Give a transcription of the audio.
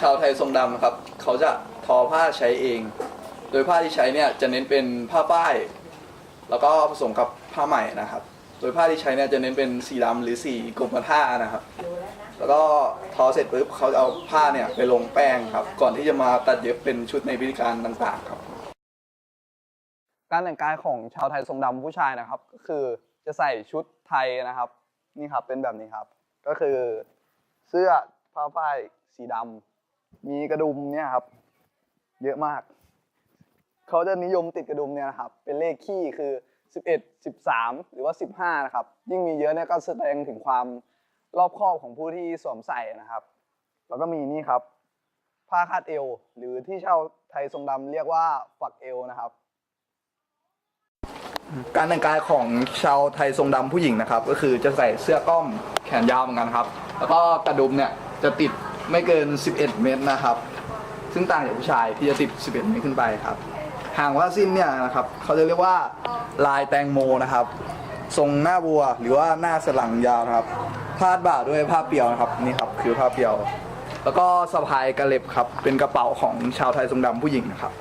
ชาวไทยทรงดำนะครับ เขาจะทอผ้าใช้เอง โดยผ้าที่ใช้เนี่ยจะเน้นเป็นผ้าฝ้าย แล้วก็ผสมกับผ้าไหม่นะครับ โดยผ้าที่ใช้เนี่ยจะเน้นเป็นสีดำหรือสีกรมท่านะครับ แล้วก็ทอเสร็จปุ๊บเขาจะเอาผ้าเนี่ยไปลงแป้งครับ ก่อนที่จะมาตัดเย็บเป็นชุดในพิธีการต่างๆครับ การแต่งกายของชาวไทยทรงดำผู้ชายนะครับ ก็คือจะใส่ชุดไทยนะครับ นี่ครับเป็นแบบนี้ครับ ก็คือเสื้อผ้าฝ้ายสีดำ มีกระดุมเนี่ยครับ เยอะมาก เขาจะนิยมติดกระดุมเนี่ยนะครับ เป็นเลขขี้คือ 11 13 หรือว่า 15 นะครับ ยิ่งมีเยอะเนี่ยก็แสดงถึงความรอบคอบของผู้ที่สวมใส่นะครับ แล้วก็มีนี่ครับ ผ้าคาดเอว หรือที่ชาวไทยทรงดำเรียกว่าฝักเอวนะครับการแต่งกายของชาวไทยทรงดำผู้หญิงนะครับ ก็คือจะใส่เสื้อก้อมแขนยาวเหมือนกันครับ แล้วก็กระดุมเนี่ยจะติด ไม่เกิน 11 เมตรนะครับ ซึ่งต่างจากผู้ชายที่จะติด 11 เมตรขึ้นไปครับห่างว่าสิ้นเนี่ยนะครับเขาจะเรียกว่าลายแตงโมนะครับ ทรงหน้าบัวหรือว่าหน้าสลังยาวนะครับพาดบ่าด้วยผ้าเปียวนะครับนี่ครับคือผ้าเปียว แล้วก็สะพายกระเล็บครับเป็นกระเป๋าของชาวไทยทรงดำผู้หญิงนะครับ